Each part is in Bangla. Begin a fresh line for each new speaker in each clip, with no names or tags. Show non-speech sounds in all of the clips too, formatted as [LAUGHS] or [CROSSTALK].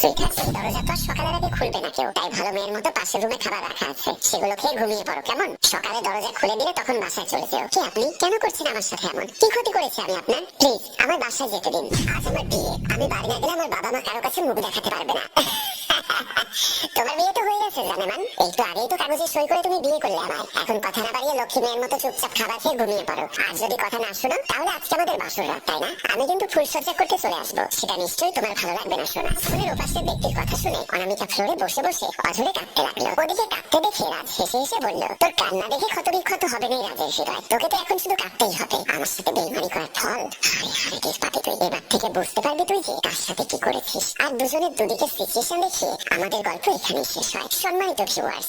সুইটার আছে, দরজা তো সকালের আগে খুলবে না কেউ। তাই ভালো মেয়ের মতো পাশের রুমে খাবার রাখা আছে। সেগুলো খেয়ে ঘুমিয়ে পড়ো, কেমন? সকালে দরজা খুলে দিলে তখন বাসায় চলে যেও। কি আপনি? কেন করছেন আমার সাথে এমন? কি ক্ষতি করেছি আমি আপনার? প্লিজ, আমার বাসায় যেতে দিন। আজ আমার বিয়ে। আমি বাড়ি না গেলে আমার বাবা মা কারও কাছে মুখ দেখাতে পারবে না। [LAUGHS] তোমার বিয়ে তো হয়ে জানেমান একটু আগেই তো কাগজে সই করে তুমি বিয়ে করলে আমার এখন কথা না বাড়িয়ে লক্ষ্মী মেয়ের মতো চুপচাপ খাবার খেয়ে ঘুমিয়ে পড়ো। আর যদি কথা না শোনো, তাহলে আজকে আমাদের বাসর রাত, তাই না? আমি কিন্তু ফুলসজ্জা করতে চলে আসব। সেটা নিশ্চয়ই তোমার ভালো লাগবে না শোনা ফুলের ওপাশের ব্যক্তির কথা শুনে অনামিকা ফ্লোরে বসে বসে অঝরে কাঁদতে লাগল। ওদিকে কাঁদতে দেখে রাজ হেসে হেসে বলল, তোর কান্না দেখে ক্ষত বিক্ষত হবে না রাজের হৃদয়। তোকে তো এখন শুধু কাঁদতেই হবে। আমার সাথে বেইমানি করার ফল পাবি তুই। এবার থেকে বুঝতে পারবি তুই যে কার সাথে কি করেছিস। আর দুজনের দুদিকে সিচুয়েশন দেখে আমাদের গল্প এখানেই শেষ হয়। ভিউয়ার্স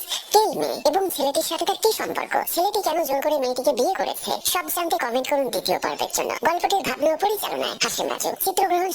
মেয়ে এবং ছেলেটির সাথে তার কি সম্পর্ক? ছেলেটি কেন জোর করে মেয়েটিকে বিয়ে করেছে? সব জানতে কমেন্ট করুন দ্বিতীয় পর্বের জন্য। গল্পটির ভাবনা পরিচালনায় হাসিম রাজু, চিত্রগ্রহণ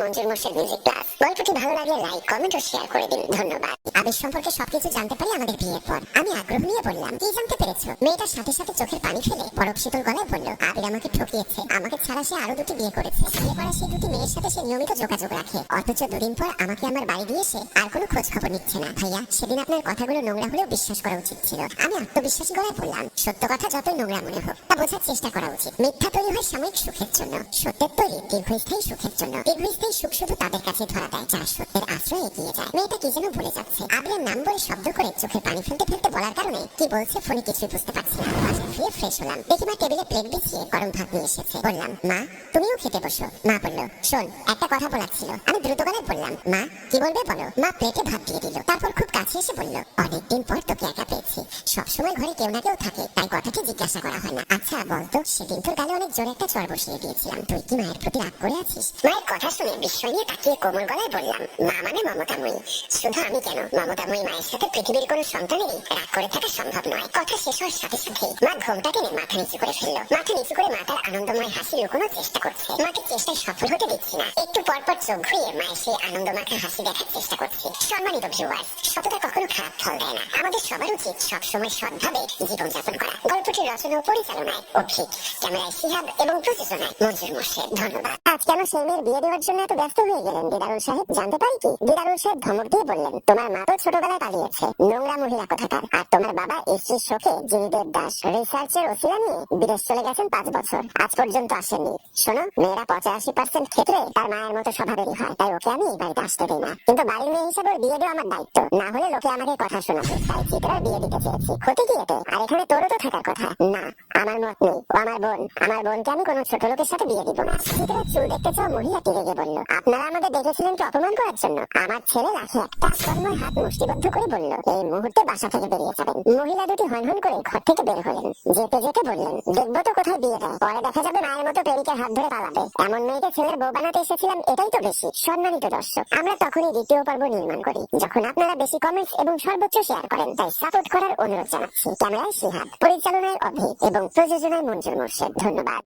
মঞ্জুর মোর্শেদ মিউজিক ক্লাস গল্পটি ভালো লাগলে লাইক কমেন্ট ও শেয়ার করে দিন। ধন্যবাদ। সম্পর্কে সবকিছু জানতে পারি আমাদের বিয়ের পর আমি আগ্রহ নিয়ে বললাম, কি জানতে পেরেছ? মেয়েটার সাথে সাথে চোখের পানি ফেলে বরফ শীতল গলায় বলল, আবির আমাকে ঠকিয়েছে, আমাকে ছাড়া সে আরও দুটি বিয়ে করেছে। বিয়ে করা দুটি মেয়ের সাথে সে নিয়মিত যোগাযোগ রাখে। অথচ দুদিন পর আমাকে আমার বাড়ি দিয়ে এসে আর কোনো খোঁজ খবর নিচ্ছে না। ভাইয়া সেদিন আপনার কথাগুলো নোংরা হলেও বিশ্বাস করা উচিত ছিল। আমি আত্মবিশ্বাসী গলায় বললাম, সত্য কথা যতই নোংরা মনে হোক, তা বোঝার চেষ্টা করা উচিত। মিথ্যা তৈরি হয় সাময়িক সুখের জন্য, সত্যের তৈরি দীর্ঘস্থায়ী সুখের জন্য। দীর্ঘস্থায়ী সুখ শুধু তাদের কাছে ধরা দেয়, যারা সত্যের আশ্রয় এগিয়ে যায়। মেয়েটা কি যেন ভুলে যাচ্ছে। আবিরের নাম বলে শব্দ করে চোখের পানি ফেলতে ফেলতে বলার কারণে কি বলছে ফোনে কিছুই বুঝতে পারছি না। ফিরে ফ্রেশ হলাম। দেখি মা টেবিলে প্লেট বিছিয়ে গরম ভাত নিয়ে এসেছে। বললাম, মা, তুমিও খেতে বসো। মা বলল, শোন, একটা কথা বলার ছিল। আমি দ্রুত গলায় বললাম, মা, কি বলবে বলো? মা প্লেটে ভাত দিয়ে দিল। তারপর খুব কাছে এসে বলল, অনেকদিন পর তোকে একা পেয়েছি। সবসময় ঘরে কেউ না কেউ থাকে, তাই কথাটি জিজ্ঞাসা করা হয় না। আচ্ছা বলতো, সেদিন তোর গালে অনেক জোরে একটা চর বসিয়ে দিয়েছিলাম। তুই কি মায়ের প্রতি রাগ করে আছিস? মায়ের কথা শুনে বিস্ময় নিয়ে তাকিয়ে কোমল গলায় বললাম, মা মানে মমতাময়ী। শুধু আমি কেন? মমতাময়ী মায়ের সাথে পৃথিবীর কোনো সন্তানেরই রাগ করে থাকা সম্ভব নয়। কথা শেষ হওয়ার সাথে সাথে মা ঘোমটা টেনে মাথা নিচু করে ফেলল। মাথা নিচু করে মাতার আনন্দময় হাসি লুকোনোর চেষ্টা করছে। মাকে চেষ্টায় সফল হতে দিচ্ছি না। একটু পর পর চোখ ঘুরিয়ে মায়ের সেই আনন্দমাখা হাসি দেখার চেষ্টা করছি। সম্মানিত ভিউয়ার্স সততা কখনো খারাপ ফল দেয় না। আমাদের সবার উচিত সবসময় সৎভাবে জীবনযাপন করা। গল্পটির রচনা ও পরিচালনায় অভিক ক্যামেরায় সিহাব এবং প্রযোজনায় মঞ্জুর মোর্শেদ। ধন্যবাদ। আজ কেন সেই বিয়ে দেওয়ার জন্য এত ব্যস্ত হয়ে গেলেন দিদারুল সাহেব? জানতে পারি কি? দিদারুল সাহেব ধমক দিয়ে বললেন, তোমার মা তো ছোটবেলায় পালিয়েছে। নোংরা মহিলা কোথাকার আর তোমার বাবা এসির শোকে জিনিদের দাস। রিসার্চের ওসিলা নিয়ে বিদেশ চলে গেছেন পাঁচ বছর। আজ পর্যন্ত আসেননি। শোনো, মেয়েরা পঁচাশি পার্সেন্ট ক্ষেত্রে তার মায়ের মতো স্বভাবেরই হয়। তাই ওকে আমি বাড়িতে আসতে দিই না। কিন্তু বাড়ির মেয়ে হিসেবে বিয়ে দেওয়া আমার দায়িত্ব। না হলে লোকে আমাকে কথা শোনাবে। তাই চিত্রার বিয়ে দিতে চেয়েছি। ক্ষতি কি এতে? আর এখানে তোরও তো থাকার কথা। না, আমার মত নেই। ও আমার বোন। আমার বোনকে আমি কোনো ছোট লোকের সাথে বিয়ে দিব না। চিত্রা চুল দেখতে চাও মহিলাটি রেগে বলল। আপনারা আমাদের দেখেছিলেন কি অপমান করার জন্য। আমার ছেলে লাখে একটা তন্ময় হাত মুষ্টিবদ্ধ করে বলল, এই মুহূর্তে বাসা থেকে বেরিয়ে যাবেন। মহিলা দুটি হন হন করে ঘর থেকে বের হলেন। যেতে যেতে বললেন, দেখব তো কোথায় বিয়ে দেয় পরে দেখা যাবে মায়ের মতো পেরিকে হাত ধরে পালাবে। এমন মেয়েকে ছেলের বউ বানাতে এসেছিলাম, এটাই তো বেশি সম্মানিত দর্শক। আমরা তখনই দ্বিতীয় পর্ব নির্মাণ করি, যখন আপনারা বেশি কমেন্টস এবং সর্বোচ্চ শেয়ার করেন, তাই সাপোর্ট করার অনুরোধ জানাচ্ছি। ক্যামেরায় সিহাব পরিচালনায় অভি এবং প্রযোজনায় মঞ্জুর মোর্শেদ। ধন্যবাদ।